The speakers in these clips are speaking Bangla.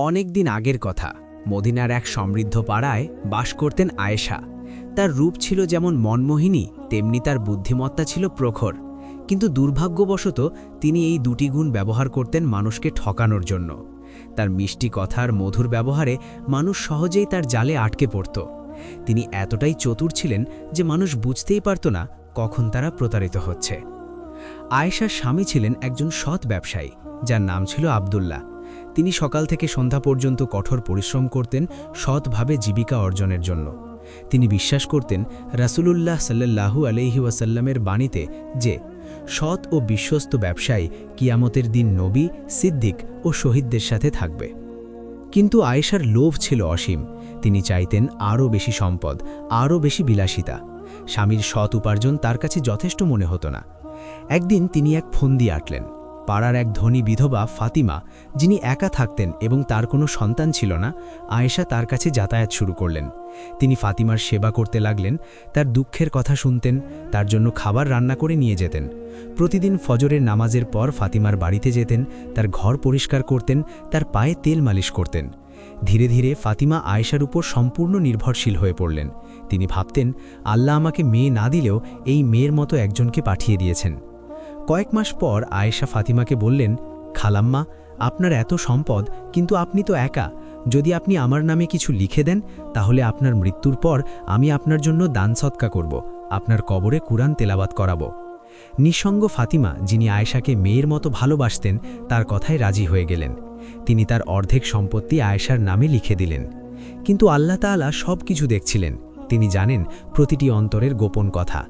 অনেক দিন আগের কথা। মদিনার এক সমৃদ্ধ পাড়ায় বাস করতেন আয়েশা। তার রূপ ছিল যেমন মনমোহিনী, তেমনি তার বুদ্ধিমত্তা ছিল প্রখর। কিন্তু দুর্ভাগ্যবশত তিনি এই দুটি গুণ ব্যবহার করতেন মানুষকে ঠকানোর জন্য। তার মিষ্টি কথার মধুর ব্যবহারে মানুষ সহজেই তার জালে আটকে পড়ত। তিনি এতটাই চতুর ছিলেন যে মানুষ বুঝতেই পারত না কখন তারা প্রতারিত হচ্ছে। আয়েশার স্বামী ছিলেন একজন সৎ ব্যবসায়ী, যার নাম ছিল আবদুল্লাহ। তিনি সকাল থেকে সন্ধ্যা পর্যন্ত কঠোর পরিশ্রম করতেন, সৎভাবে জীবিকা অর্জনের জন্য। তিনি বিশ্বাস করতেন, রাসূলুল্লাহ সাল্লাল্লাহু আলহি ওয়াসাল্লামের বাণীতে যে, সৎ ও বিশ্বস্ত ব্যবসায়ী কিয়ামতের দিন নবী, সিদ্দিক ও শহীদদের সাথে থাকবে। কিন্তু আয়েশার লোভ ছিল অসীম। তিনি চাইতেন আরও বেশি সম্পদ, আরও বেশি বিলাসিতা। স্বামীর সৎ উপার্জন তার কাছে যথেষ্ট মনে হতো না। একদিন তিনি এক ফন্দি আটলেন। পাড়ার এক ধনী বিধবা ফাতিমা, যিনি একা থাকতেন এবং তার কোনো সন্তান ছিল না, আয়েশা তার কাছে যাতায়াত শুরু করলেন। তিনি ফাতিমার সেবা করতে লাগলেন, তার দুঃখের কথা শুনতেন, তার জন্য খাবার রান্না করে নিয়ে যেতেন। প্রতিদিন ফজরের নামাজের পর ফাতিমার বাড়িতে যেতেন, তার ঘর পরিষ্কার করতেন, তার পায়ে তেল মালিশ করতেন। ধীরে ধীরে ফাতিমা আয়েশার উপর সম্পূর্ণ নির্ভরশীল হয়ে পড়লেন। তিনি ভাবতেন, আল্লাহ আমাকে মেয়ে না দিলেও এই মেয়ের মতো একজনকে পাঠিয়ে দিয়েছেন। কয়েক মাস পর আয়েশা ফাতিমাকে বললেন, খালাম্মা, আপনার এত সম্পদ, কিন্তু আপনি তো একা। যদি আপনি আমার নামে কিছু লিখে দেন, তাহলে আপনার মৃত্যুর পর আমি আপনার জন্য দান সৎকা করব। আপনার কবরে কুরআন তেলাবাত করাবো। নিঃসঙ্গ ফাতিমা, যিনি আয়েশাকে মেয়ের মতো ভালোবাসতেন, তার কথায় রাজি হয়ে গেলেন। তিনি তার অর্ধেক সম্পত্তি আয়েশার নামে লিখে দিলেন। কিন্তু আল্লাহ তাআলা সব কিছু দেখছিলেন। তিনি জানেন, প্রতিটি অন্তরের গোপন কথা।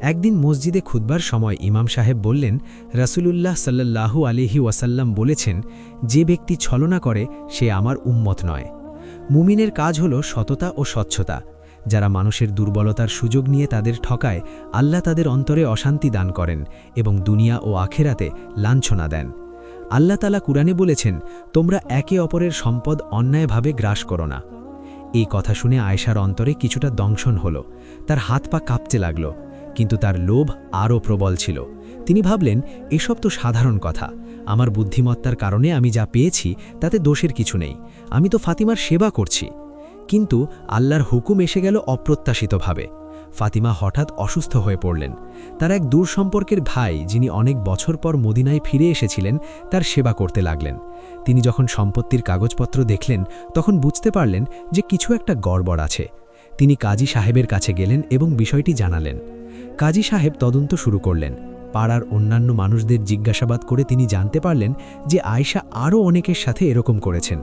একদিন মসজিদে খুদবার সময় ইমাম সাহেব বললেন, রাসূলুল্লাহ সাল্লাল্লাহু আলিহি ওয়াসাল্লাম বলেছেন, যে ব্যক্তি ছলনা করে, সে আমার উম্মত নয়। মুমিনের কাজ হল সততা ও স্বচ্ছতা। যারা মানুষের দুর্বলতার সুযোগ নিয়ে তাদের ঠকায়, আল্লাহ তাদের অন্তরে অশান্তি দান করেন এবং দুনিয়া ও আখেরাতে লাঞ্ছনা দেন। আল্লাহ তালা কুরআনে বলেছেন, তোমরা একে অপরের সম্পদ অন্যায়ভাবে গ্রাস করো না। এই কথা শুনে আয়সার অন্তরে কিছুটা দংশন হল। তার হাত পা কাঁপতে লাগল। কিন্তু তার লোভ আরও প্রবল ছিল। তিনি ভাবলেন, এসব তো সাধারণ কথা। আমার বুদ্ধিমত্তার কারণে আমি যা পেয়েছি, তাতে দোষের কিছু নেই। আমি তো ফাতিমার সেবা করছি। কিন্তু আল্লাহর হুকুম এসে গেল অপ্রত্যাশিতভাবে। ফাতিমা হঠাৎ অসুস্থ হয়ে পড়লেন। তার এক দূর সম্পর্কের ভাই, যিনি অনেক বছর পর মদিনায় ফিরে এসেছিলেন, তার সেবা করতে লাগলেন। তিনি যখন সম্পত্তির কাগজপত্র দেখলেন, তখন বুঝতে পারলেন যে কিছু একটা গড়বড় আছে। তিনি কাজী সাহেবের কাছে গেলেন এবং বিষয়টি জানালেন। কাজী সাহেব তদন্ত শুরু করলেন। পাড়ার অন্যান্য মানুষদের জিজ্ঞাসাবাদ করে তিনি জানতে পারলেন যে আয়সা আরও অনেকের সাথে এরকম করেছেন।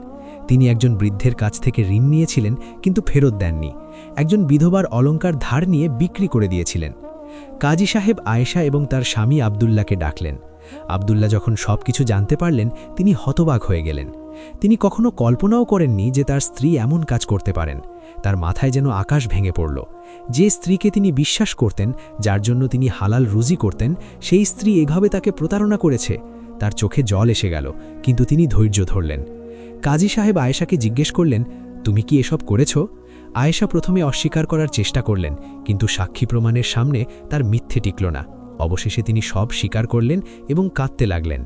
তিনি একজন বৃদ্ধের কাছ থেকে ঋণ নিয়েছিলেন, কিন্তু ফেরত দেননি। একজন বিধবার অলঙ্কার ধার নিয়ে বিক্রি করে দিয়েছিলেন। কাজী সাহেব আয়েশা এবং তার স্বামী আবদুল্লাকে ডাকলেন। আবদুল্লা যখন সব কিছু জানতে পারলেন, তিনি হতবাক হয়ে গেলেন। তিনি কখনো কল্পনাও করেননি যে তার স্ত্রী এমন কাজ করতে পারেন। তার মাথায় যেন আকাশ ভেঙে পড়ল। যে স্ত্রীকে তিনি বিশ্বাস করতেন, যার জন্য তিনি হালাল রুজি করতেন, সেই স্ত্রী এভাবে তাকে প্রতারণা করেছে। তার চোখে জল এসে গেল, কিন্তু তিনি ধৈর্য ধরলেন। কাজী সাহেব আয়েশাকে জিজ্ঞেস করলেন, তুমি কি এসব করেছ? আয়েশা প্রথমে অস্বীকার করার চেষ্টা করলেন, কিন্তু সাক্ষী প্রমাণের সামনে তার মিথ্যে টিকল না। অবশেষে তিনি সব স্বীকার করলেন এবং কাঁদতে লাগলেন।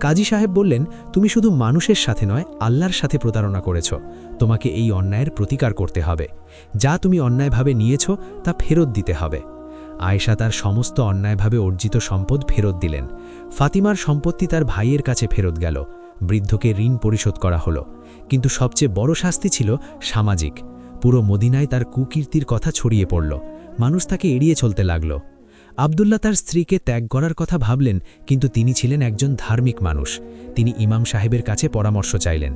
কাজী সাহেব বললেন, তুমি শুধু মানুষের সাথে নয়, আল্লাহর সাথে প্রতারণা করেছ। তোমাকে এই অন্যায়ের প্রতিকার করতে হবে। যা তুমি অন্যায়ভাবে নিয়েছ, তা ফেরত দিতে হবে। আয়েশা তার সমস্ত অন্যায়ভাবে অর্জিত সম্পদ ফেরত দিলেন। ফাতিমার সম্পত্তি তার ভাইয়ের কাছে ফেরত গেল। বৃদ্ধকে ঋণ পরিশোধ করা হলো। কিন্তু সবচেয়ে বড় শাস্তি ছিল সামাজিক। পুরো মদিনায় তার কুকীর্তির কথা ছড়িয়ে পড়ল। মানুষ তাকে এড়িয়ে চলতে লাগল। আবদুল্লা তার স্ত্রীকে ত্যাগ করার কথা ভাবলেন, কিন্তু তিনি ছিলেন একজন ধার্মিক মানুষ। তিনি ইমাম সাহেবের কাছে পরামর্শ চাইলেন।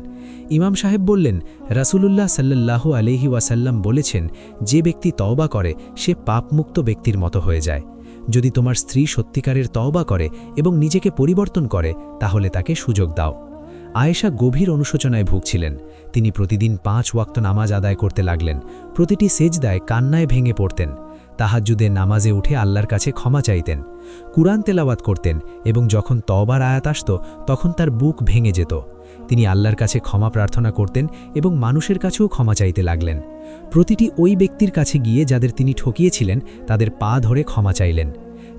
ইমাম সাহেব বললেন, রাসুলুল্লাহ সাল্লাহ আলহি ওয়াসাল্লাম বলেছেন, যে ব্যক্তি তওবা করে, সে পাপমুক্ত ব্যক্তির মতো হয়ে যায়। যদি তোমার স্ত্রী সত্যিকারের তওবা করে এবং নিজেকে পরিবর্তন করে, তাহলে তাকে সুযোগ দাও। আয়েশা গভীর অনুশোচনায় ভুগছিলেন। তিনি প্রতিদিন পাঁচ ওয়াক্ত নামাজ আদায় করতে লাগলেন। প্রতিটি সেজদায় কান্নায় ভেঙে পড়তেন। তাহাজুদে নামাজে উঠে আল্লাহর কাছে ক্ষমা চাইতেন, কুরআন তেলাওয়াত করতেন এবং যখন তবার আয়াত আসত, তখন তার বুক ভেঙে যেত। তিনি আল্লাহর কাছে ক্ষমা প্রার্থনা করতেন এবং মানুষের কাছেও ক্ষমা চাইতে লাগলেন। প্রতিটি ওই ব্যক্তির কাছে গিয়ে যাদের তিনি ঠকিয়েছিলেন, তাদের পা ধরে ক্ষমা চাইলেন।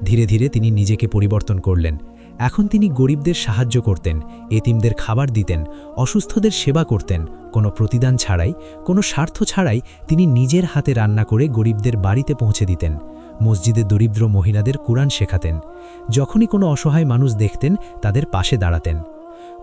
ধীরে ধীরে তিনি নিজেকে পরিবর্তন করলেন। এখন তিনি গরিবদের সাহায্য করতেন, এতিমদের খাবার দিতেন, অসুস্থদের সেবা করতেন, কোনো প্রতিদান ছাড়াই, কোনো স্বার্থ ছাড়াই তিনি নিজের হাতে রান্না করে গরিবদের বাড়িতে পৌঁছে দিতেন। মসজিদে দরিদ্র মহিলাদের কোরআন শেখাতেন। যখনই কোনো অসহায় মানুষ দেখতেন, তাদের পাশে দাঁড়াতেন।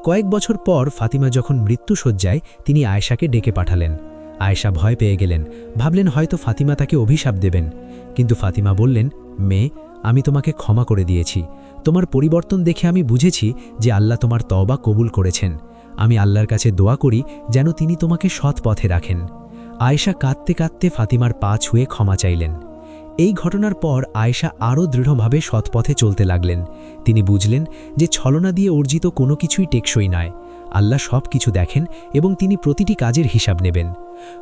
কয়েক বছর পর ফাতিমা যখন মৃত্যুসজ্জায় তিনি আয়েশাকে ডেকে পাঠালেন। আয়েশা ভয় পেয়ে গেলেন। ভাবলেন হয়তো ফাতিমা তাকে অভিশাপ দেবেন। কিন্তু ফাতিমা বললেন, মেয়ে আমি তোমাকে ক্ষমা করে দিয়েছি। তোমার পরিবর্তন দেখে আমি বুঝেছি যে আল্লাহ তোমার তওবা কবুল করেছেন। আমি আল্লাহর কাছে দোয়া করি যেন তিনি তোমাকে সৎ পথে রাখেন। আয়েশা কাঁদতে কাঁদতে ফাতিমার পা ছুঁয়ে ক্ষমা চাইলেন। এই ঘটনার পর আয়েশা আরও দৃঢ়ভাবে সৎপথে চলতে লাগলেন। তিনি বুঝলেন যে ছলনা দিয়ে অর্জিত কোনো কিছুই টেকসই নয়। আল্লাহ সব কিছু দেখেন এবং তিনি প্রতিটি কাজের হিসাব নেবেন।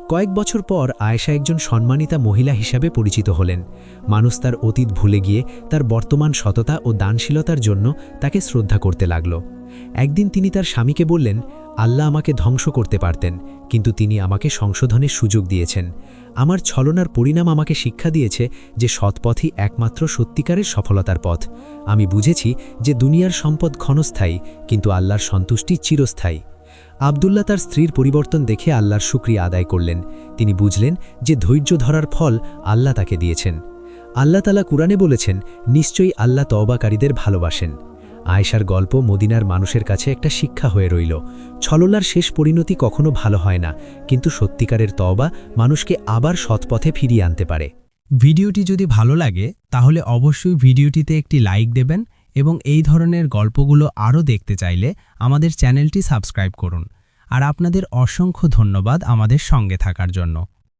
কয়েক বছর পর আয়েশা একজন সম্মানিতা মহিলা হিসাবে পরিচিত হলেন। মানুষ তার অতীত ভুলে গিয়ে তার বর্তমান সততা ও দানশীলতার জন্য তাকে শ্রদ্ধা করতে লাগল। একদিন তিনি তার স্বামীকে বললেন আল্লাহ আমাকে ধ্বংস করতে পারতেন, কিন্তু তিনি আমাকে সংশোধনের সুযোগ দিয়েছেন। আমার ছলনার পরিণাম আমাকে শিক্ষা দিয়েছে যে সৎপথই একমাত্র সত্যিকারের সফলতার পথ। আমি বুঝেছি যে দুনিয়ার সম্পদ ক্ষণস্থায়ী, কিন্তু আল্লাহর সন্তুষ্টি চিরস্থায়ী। আবদুল্লাহ তার স্ত্রীর পরিবর্তন দেখে আল্লাহর শুক্রিয়া আদায় করলেন। তিনি বুঝলেন যে ধৈর্য ধরার ফল আল্লাহ তাকে দিয়েছেন। আল্লাহ তালা কুরআনে বলেছেন, নিশ্চয়ই আল্লাহ তওবাকারীদের ভালোবাসেন। আয়েশার গল্প মদিনার মানুষের কাছে একটা শিক্ষা হয়ে রইল। ছললার শেষ পরিণতি কখনো ভালো হয় না, কিন্তু সত্যিকারের তওবা মানুষকে আবার সৎপথে ফিরিয়ে আনতে পারে। ভিডিওটি যদি ভালো লাগে, তাহলে অবশ্যই ভিডিওটিতে একটি লাইক দেবেন এবং এই ধরনের গল্পগুলো আরও দেখতে চাইলে আমাদের চ্যানেলটি সাবস্ক্রাইব করুন। আর আপনাদের অসংখ্য ধন্যবাদ আমাদের সঙ্গে থাকার জন্য।